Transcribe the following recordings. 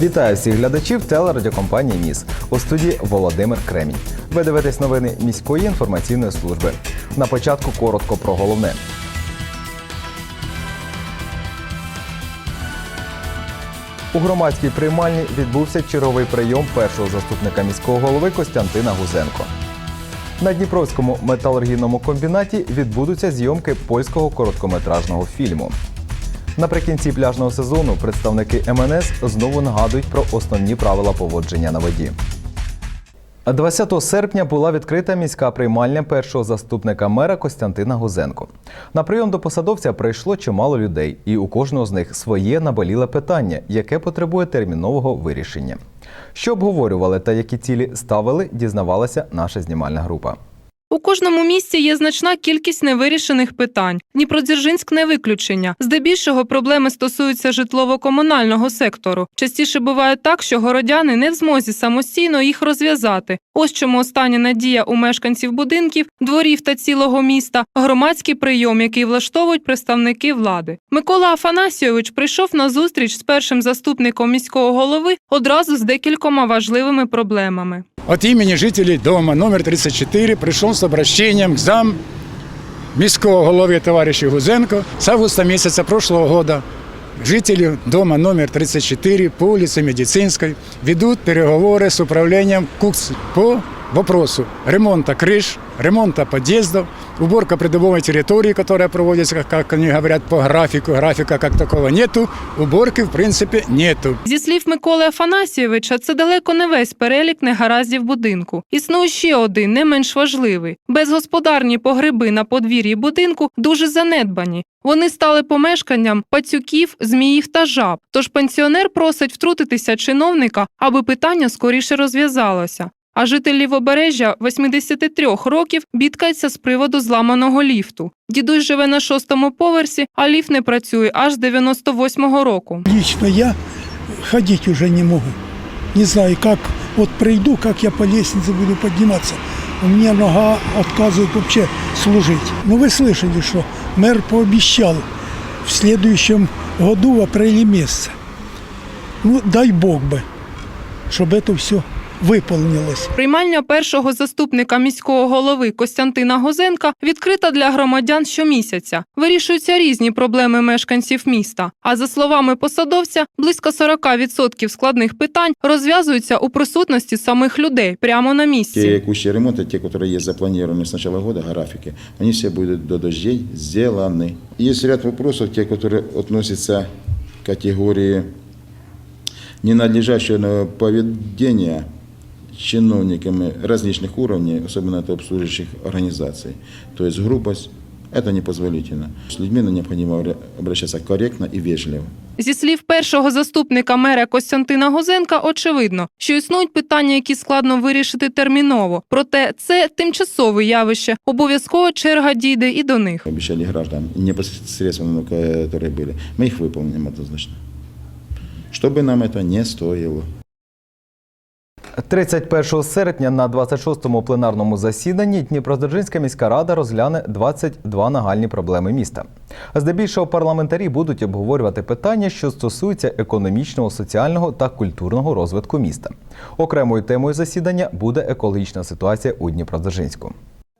Вітаю всіх глядачів телерадіокомпанії Ніс у студії Володимир Кремінь. Ви дивитесь новини міської інформаційної служби. На початку коротко про головне. У громадській приймальні відбувся черговий прийом першого заступника міського голови Костянтина Гузенко. На Дніпровському металургійному комбінаті відбудуться зйомки польського короткометражного фільму. Наприкінці пляжного сезону представники МНС знову нагадують про основні правила поводження на воді. 20 серпня була відкрита міська приймальня першого заступника мера Костянтина Гузенко. На прийом до посадовця прийшло чимало людей, і у кожного з них своє наболіле питання, яке потребує термінового вирішення. Що обговорювали та які цілі ставили, дізнавалася наша знімальна група. У кожному місті є значна кількість невирішених питань. Дніпродзержинськ не виключення. Здебільшого проблеми стосуються житлово-комунального сектору. Частіше буває так, що городяни не в змозі самостійно їх розв'язати. Ось чому остання надія у мешканців будинків, дворів та цілого міста громадський прийом, який влаштовують представники влади. Микола Афанасійович прийшов на зустріч з першим заступником міського голови одразу з декількома важливими проблемами. От имени жителей дома номер 34 пришел обращением к зам міського голови товарища Гузенко с августа месяца прошлого года. жителі дома номер 34 по вулиці Медицинской ведуть переговори з управлінням КУКС по вопросу ремонта крыш, ремонта подъездов, уборка придомовой территории, которая проводится, как, они говорят, по графику. Графика как такого нету, уборки в принципе нету. Зі слів Миколи Афанасійовича, це далеко не весь перелік негараздів будинку. Існує ще один, не менш важливий. Безгосподарні погреби на подвір'ї будинку дуже занедбані. Вони стали помешканням пацюків, зміїв та жаб. Тож пенсіонер просить втрутитися чиновника, аби питання скоріше розв'язалося. А житель Лівобережжя 83 років бідкається з приводу зламаного ліфту. Дідусь живе на шостому поверсі, а ліфт не працює аж з 98-го року. Лично я ходить уже не могу. Не знаю, как вот пройду, как я по лестнице буду подниматься. У меня нога отказывает вообще служить. Ну вы слышали, что мэр пообещал в следующем году в апреле месяце. Ну дай бог бы, чтобы это все выполнилось. Приймальня першого заступника міського голови Костянтина Гозенка відкрита для громадян щомісяця. Вирішуються різні проблеми мешканців міста. А за словами посадовця, близько 40% складних питань розв'язуються у присутності самих людей прямо на Те місці. текущие ремонты, те, которые есть запланированы с начала года, графики, они все будут до дождей сделаны. Есть ряд вопросов, те, которые относятся к категории ненадлежащего поведения чиновниками различных уровней, особенно это обслуживающих организаций. То есть грубость – это непозволительно. С людьми необходимо обращаться корректно и вежливо. Зі слів першого заступника мера Костянтина Гозенка, очевидно, що існують питання, які складно вирішити терміново. Проте це тимчасове явище. Обов'язково черга дійде і до них. Обещали граждан, непосредственно, которые были. Мы их выполним однозначно. Что бы нам это не стоило. 31 серпня на 26-му пленарному засіданні Дніпродзержинська міська рада розгляне 22 нагальні проблеми міста. Здебільшого парламентарі будуть обговорювати питання, що стосуються економічного, соціального та культурного розвитку міста. Окремою темою засідання буде екологічна ситуація у Дніпродзержинську.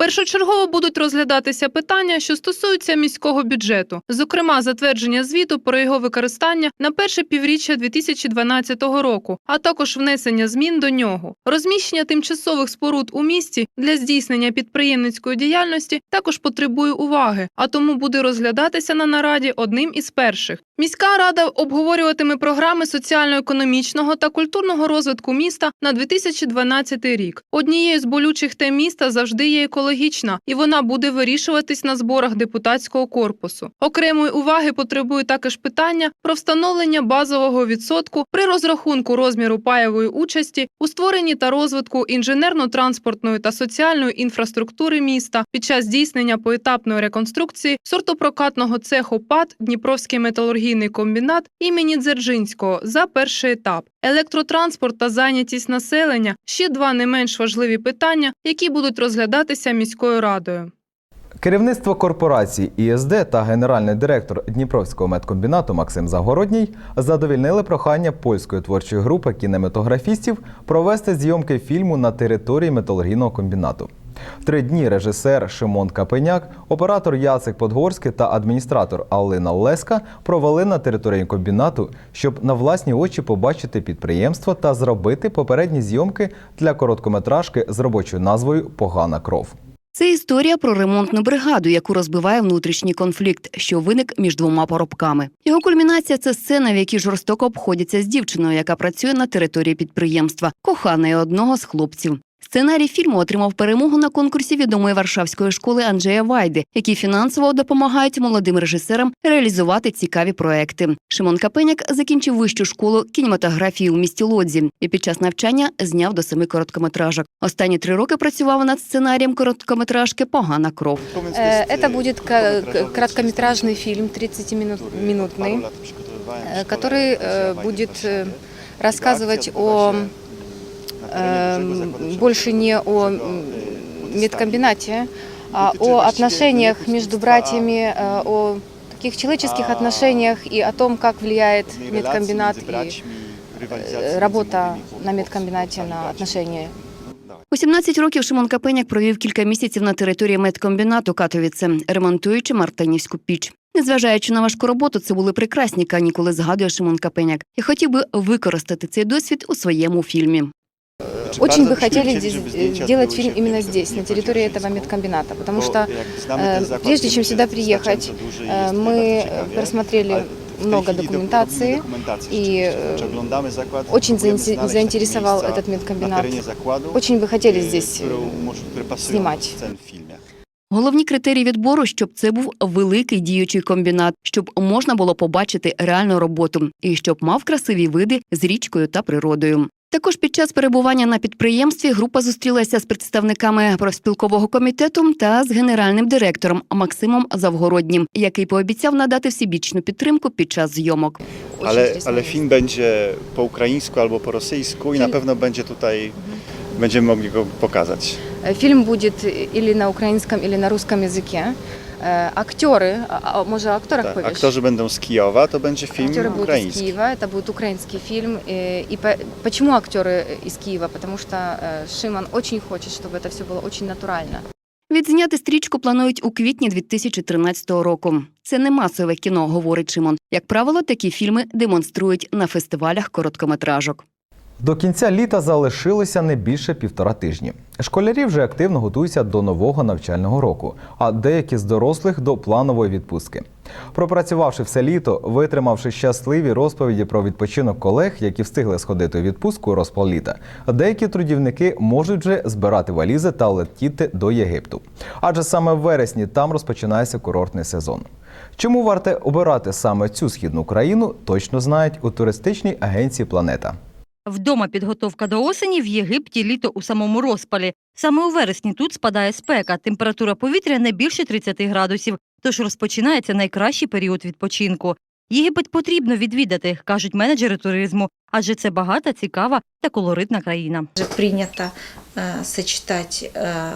Першочергово будуть розглядатися питання, що стосуються міського бюджету, зокрема затвердження звіту про його використання на перше півріччя 2012 року, а також внесення змін до нього. Розміщення тимчасових споруд у місті для здійснення підприємницької діяльності також потребує уваги, а тому буде розглядатися на нараді одним із перших. Міська рада обговорюватиме програми соціально-економічного та культурного розвитку міста на 2012 рік. Однією з болючих тем міста завжди є екологічна, і вона буде вирішуватись на зборах депутатського корпусу. Окремої уваги потребує також питання про встановлення базового відсотку при розрахунку розміру паєвої участі у створенні та розвитку інженерно-транспортної та соціальної інфраструктури міста під час здійснення поетапної реконструкції сортопрокатного цеху ПАД Дніпровський металургійний металургійний комбінат імені Дзержинського за перший етап. Електротранспорт та зайнятість населення ще два не менш важливі питання, які будуть розглядатися міською радою. Керівництво корпорації ІСД та генеральний директор Дніпровського медкомбінату Максим Загородній задовільнили прохання польської творчої групи кінематографістів провести зйомки фільму на території металургійного комбінату. Три дні режисер Шимон Капеняк, оператор Яцек Подгорський та адміністратор Алина Леска провели на території комбінату, щоб на власні очі побачити підприємство та зробити попередні зйомки для короткометражки з робочою назвою Погана кров. Це історія про ремонтну бригаду, яку розбиває внутрішній конфлікт, що виник між двома поробками. Його кульмінація це сцена, в якій жорстоко обходяться з дівчиною, яка працює на території підприємства, коханої одного з хлопців. Сценарій фільму отримав перемогу на конкурсі відомої варшавської школи Анджея Вайди, які фінансово допомагають молодим режисерам реалізувати цікаві проекти. Шимон Капеняк закінчив вищу школу кінематографії у місті Лодзі і під час навчання зняв до семи короткометражок. Останні три роки працював над сценарієм короткометражки Погана кров. Э, Это будет ка- к- короткометражный фильм, 30-минутный, э, который э, будет э, рассказывать о э, больше не о м, медкомбинате, а о отношениях между братьями, э, о таких человеческих отношениях и о том, как влияет медкомбинат и э, работа на медкомбинате на отношения. У 17 років Шимон Капеняк провів кілька місяців на території медкомбінату Катовіце, ремонтуючи Мартинівську піч. Незважаючи на важку роботу, це були прекрасні канікули, згадує Шимон Капеняк, і хотів би використати цей досвід у своєму фільмі. Очень бы хотели здесь, э, сделать фильм именно здесь, на территории этого медкомбината, потому что э, прежде чем сюда приехать, э, мы э, просмотрели много документации, и э, очень заинте- заинтересовал этот медкомбинат. Очень бы хотели здесь э, снимать. Головні критерії відбору, щоб це був великий діючий комбінат, щоб можна було побачити реальну роботу і щоб мав красиві види з річкою та природою. Також під час перебування на підприємстві група зустрілася з представниками профспілкового комітету та з генеральним директором Максимом Завгороднім, який пообіцяв надати всебічну підтримку під час зйомок. Ale, интересно. ale film będzie po ukraińsku albo po rosyjsku i na Film- pewno będzie tutaj, będziemy mogli go pokazać. Фильм будет или на украинском, или на русском языке Э, Актеры, а- а może o aktorach Tak, powiesz? aktorzy będą z Kijowa, to będzie film Актеры будут из ukraiński. Киева, это будет украинский фильм. И, и по- почему актеры из Киева? Потому что э, Шиман очень хочет, чтобы это все было очень натурально. Відзняти стрічку планують у квітні 2013 року. Це не масове кіно, говорить Шимон. Як правило, такі фільми демонструють на фестивалях короткометражок. До кінця літа залишилося не більше півтора тижні. Школярі вже активно готуються до нового навчального року, а деякі з дорослих до планової відпустки. Пропрацювавши все літо, витримавши щасливі розповіді про відпочинок колег, які встигли сходити у відпустку розпал літа, деякі трудівники можуть вже збирати валізи та летіти до Єгипту. Адже саме в вересні там розпочинається курортний сезон. Чому варте обирати саме цю східну країну, точно знають у туристичній агенції Планета. Вдома підготовка до осені в Єгипті літо у самому розпалі. Саме у вересні тут спадає спека, температура повітря не більше 30 градусів, тож розпочинається найкращий період відпочинку. Єгипет потрібно відвідати, кажуть менеджери туризму, адже це багата, цікава та колоритна країна. Же принято э, сочетать э,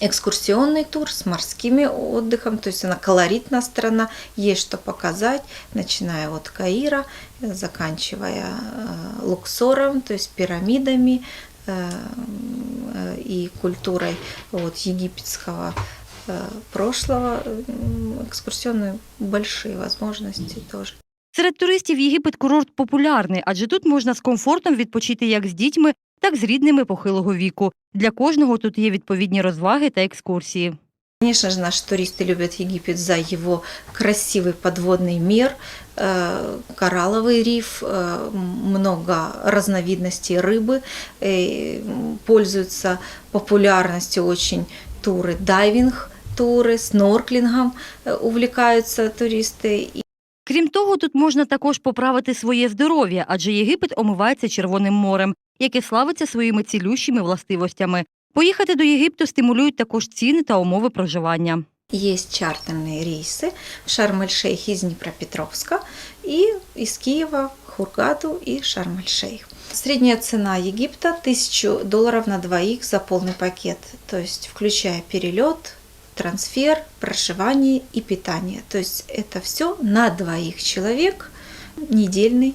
экскурсионный тур с морскими отдыхом, то есть она колоритная страна, есть что показать, начиная от Каира, э, заканчивая э, Луксором, то есть пирамидами э, э, и культурой вот, египетского э, прошлого. М, Экскурсионные большие возможности тоже. Серед туристів Єгипет курорт популярний, адже тут можна з комфортом відпочити як з дітьми, так з рідними похилого віку. Для кожного тут є відповідні розваги та екскурсії. Конечно же, наши туристы любят Египет за его красивый подводный мир, э, коралловый риф, э, много разновидностей рыбы, э, м, пользуются популярностью очень туры дайвинг, туры, снорклингом э, увлекаются туристы. Крім того, тут можна також поправити своє здоров'я, адже Єгипет омивається Червоним морем, яке славиться своїми цілющими властивостями. Поїхати до Єгипту стимулюють також ціни та умови проживання. Есть чартерные рейсы в Шарм-эль-Шейх из Днепропетровска и из Киева, Хургаду и Шарм-эль-Шейх. Средняя цена Египта 1000 долларов на двоих за полный пакет, то есть включая перелет, трансфер, проживание и питание. То есть это все на двоих человек недельный тур.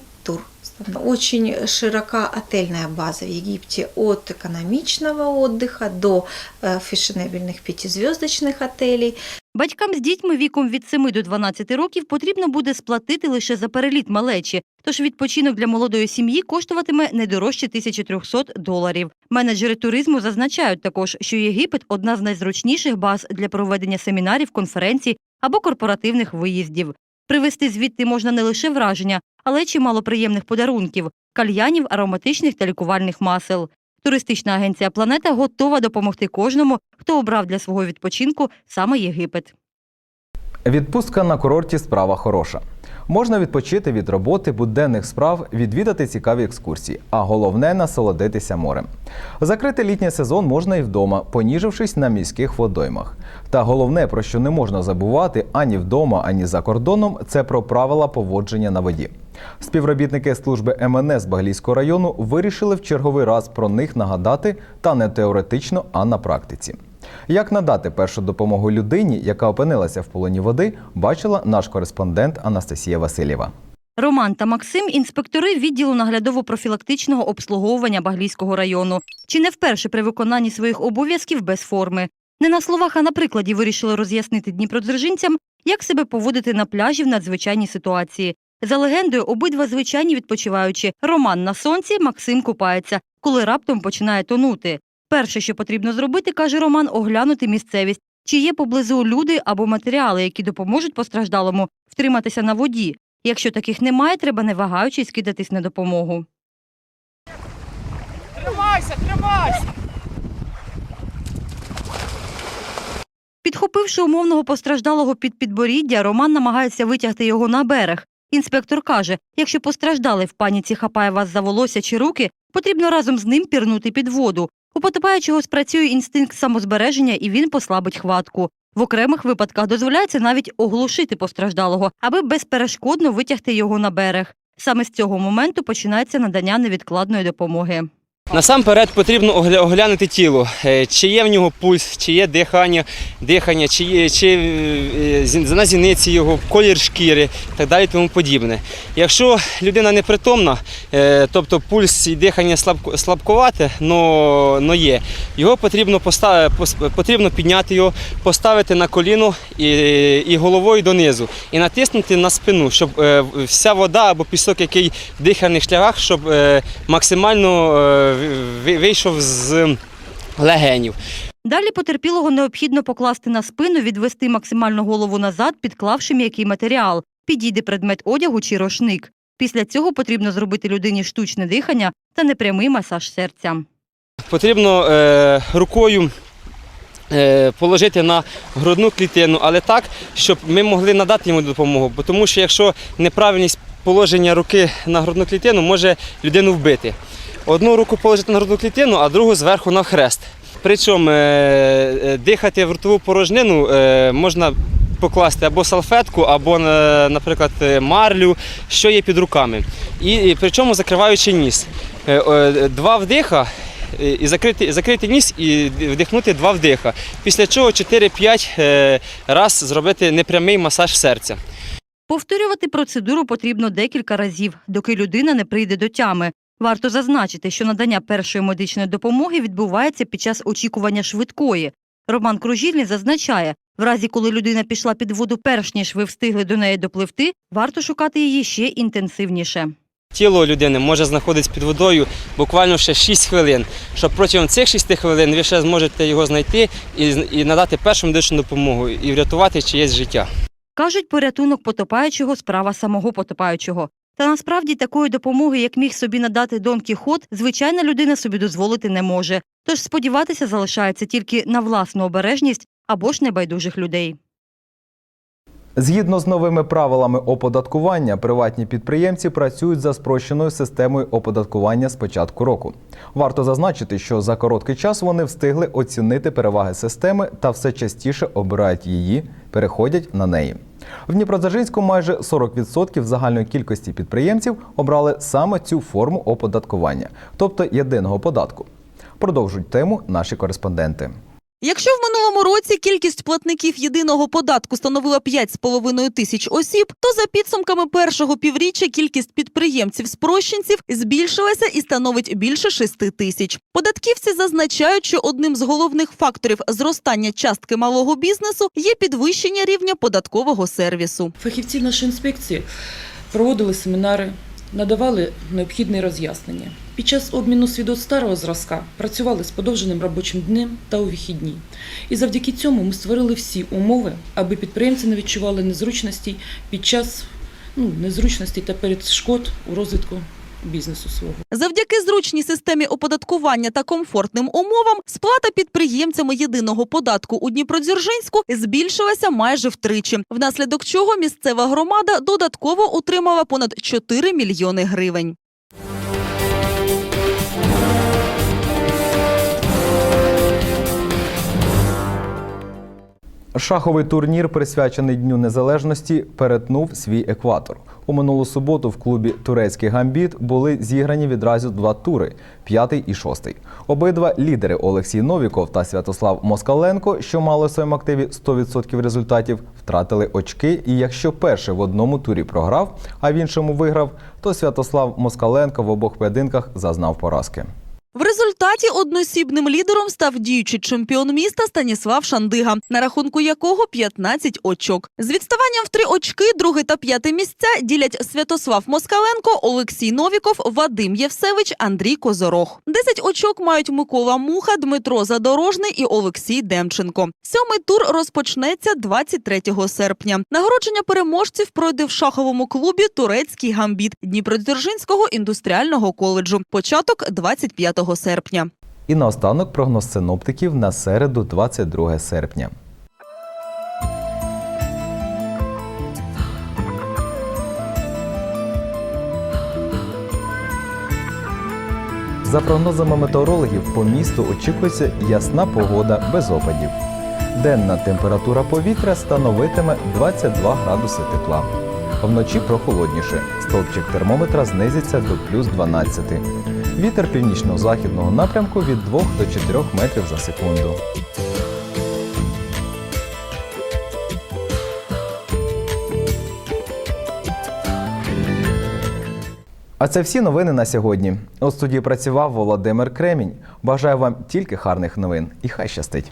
Очень широка отельная база в Египте от экономичного отдыха до э, фешенебельных пятизвездочных отелей. Батькам з дітьми віком від 7 до 12 років потрібно буде сплатити лише за переліт малечі, тож відпочинок для молодої сім'ї коштуватиме не дорожче 1300 доларів. Менеджери туризму зазначають також, що Єгипет одна з найзручніших баз для проведення семінарів, конференцій або корпоративних виїздів. Привезти звідти можна не лише враження, але чимало приємних подарунків, кальянів, ароматичних та лікувальних масел. Туристична агенція Планета готова допомогти кожному, хто обрав для свого відпочинку саме Єгипет. Відпустка на курорті справа хороша. Можна відпочити від роботи, буденних справ, відвідати цікаві екскурсії, а головне насолодитися морем. Закрити літній сезон можна і вдома, поніжившись на міських водоймах. Та головне, про що не можна забувати ані вдома, ані за кордоном, це про правила поводження на воді. Співробітники служби МНС Баглійського району вирішили в черговий раз про них нагадати та не теоретично, а на практиці. Як надати першу допомогу людині, яка опинилася в полоні води, бачила наш кореспондент Анастасія Васильєва. Роман та Максим інспектори відділу наглядово-профілактичного обслуговування Баглійського району. Чи не вперше при виконанні своїх обов'язків без форми. Не на словах, а на прикладі вирішили роз'яснити дніпродзержинцям, як себе поводити на пляжі в надзвичайній ситуації. За легендою, обидва звичайні відпочиваючи. Роман на сонці, Максим купається, коли раптом починає тонути. Перше, що потрібно зробити, каже Роман, оглянути місцевість, чи є поблизу люди або матеріали, які допоможуть постраждалому втриматися на воді. Якщо таких немає, треба не вагаючись кидатись на допомогу. Тримайся, тримайся! Підхопивши умовного постраждалого під підборіддя, Роман намагається витягти його на берег. Інспектор каже, якщо постраждалий в паніці хапає вас за волосся чи руки, потрібно разом з ним пірнути під воду. У потопаючого спрацює інстинкт самозбереження і він послабить хватку. В окремих випадках дозволяється навіть оглушити постраждалого, аби безперешкодно витягти його на берег. Саме з цього моменту починається надання невідкладної допомоги. Насамперед потрібно оглянути тіло, Е, чи є в нього пульс, чи є дихання, дихання, чи є чи е, на зіниці його, колір шкіри і так далі, тому подібне. Якщо людина непритомна, е, тобто пульс і дихання слабкувате, но, но є, його потрібно поста- пос- потрібно підняти його, поставити на коліно і, і головою донизу, і натиснути на спину, щоб вся вода або пісок, який в дихальних шляхах, щоб максимально вийшов з легенів. Далі потерпілого необхідно покласти на спину, відвести максимально голову назад, підклавши м'який матеріал. Підійде предмет одягу чи рушник. Після цього потрібно зробити людині штучне дихання та непрямий масаж серця. Потрібно е, рукою е, положити на грудну клітину, але так, щоб ми могли надати йому допомогу. Бо тому що якщо неправильність положення руки на грудну клітину, може людину вбити. Одну руку положити на грудну клітину, а другу зверху на хрест. Причому е, е, дихати в ротову порожнину е, можна покласти або салфетку, або, наприклад, марлю, що є під руками. І, причому закриваючи ніс. Два вдиха і закрити, закрити ніс і вдихнути два вдиха. Після чого 4-5 е, раз зробити непрямий масаж серця. Повторювати процедуру потрібно декілька разів, доки людина не прийде до тями. Варто зазначити, що надання першої медичної допомоги відбувається під час очікування швидкої. Роман Кружільний зазначає, в разі, коли людина пішла під воду перш ніж ви встигли до неї допливти, варто шукати її ще інтенсивніше. Тіло людини може знаходитися під водою буквально ще 6 хвилин. Щоб протягом цих 6 хвилин ви ще зможете його знайти і, і надати першу медичну допомогу і врятувати чиєсь життя. Кажуть, порятунок потопаючого справа самого потопаючого. Та насправді такої допомоги, як міг собі надати Дон Кіхот, звичайна людина собі дозволити не може. Тож сподіватися залишається тільки на власну обережність або ж небайдужих людей. Згідно з новими правилами оподаткування, приватні підприємці працюють за спрощеною системою оподаткування з початку року. Варто зазначити, що за короткий час вони встигли оцінити переваги системи та все частіше обирають її, переходять на неї. В Дніпродзержинську майже 40% загальної кількості підприємців обрали саме цю форму оподаткування, тобто єдиного податку. Продовжують тему наші кореспонденти. Якщо в минулому році кількість платників єдиного податку становила 5,5 тисяч осіб, то за підсумками першого півріччя кількість підприємців-спрощенців збільшилася і становить більше 6 тисяч. Податківці зазначають, що одним з головних факторів зростання частки малого бізнесу є підвищення рівня податкового сервісу. Фахівці нашої інспекції проводили семінари, надавали необхідні роз'яснення. Під час обміну свідоцтв старого зразка працювали з подовженим робочим днем та у вихідні. І завдяки цьому ми створили всі умови, аби підприємці не відчували незручностей під час ну, незручностей та перешкод у розвитку бізнесу свого. Завдяки зручній системі оподаткування та комфортним умовам сплата підприємцями єдиного податку у Дніпродзержинську збільшилася майже втричі, внаслідок чого місцева громада додатково отримала понад 4 мільйони гривень. Шаховий турнір, присвячений Дню Незалежності, перетнув свій екватор. У минулу суботу в клубі Турецький гамбіт були зіграні відразу два тури п'ятий і шостий. Обидва лідери Олексій Новіков та Святослав Москаленко, що мали в своєму активі 100% результатів, втратили очки. І якщо перший в одному турі програв, а в іншому виграв, то Святослав Москаленко в обох поєдинках зазнав поразки. В результаті односібним лідером став діючий чемпіон міста Станіслав Шандига, на рахунку якого 15 очок. З відставанням в три очки друге та п'яте місця ділять Святослав Москаленко, Олексій Новіков, Вадим Євсевич, Андрій Козорог. 10 очок мають Микола Муха, Дмитро Задорожний і Олексій Демченко. Сьомий тур розпочнеться 23 серпня. Нагородження переможців пройде в шаховому клубі Турецький гамбіт Дніпродзержинського індустріального коледжу. Початок 25 серпня. І наостанок прогноз синоптиків на середу, 22 серпня. За прогнозами метеорологів, по місту очікується ясна погода без опадів. Денна температура повітря становитиме 22 градуси тепла. Вночі прохолодніше. Стовпчик термометра знизиться до плюс 12. Вітер північно-західного напрямку від 2 до 4 метрів за секунду. А це всі новини на сьогодні. У студії працював Володимир Кремінь. Бажаю вам тільки гарних новин і хай щастить.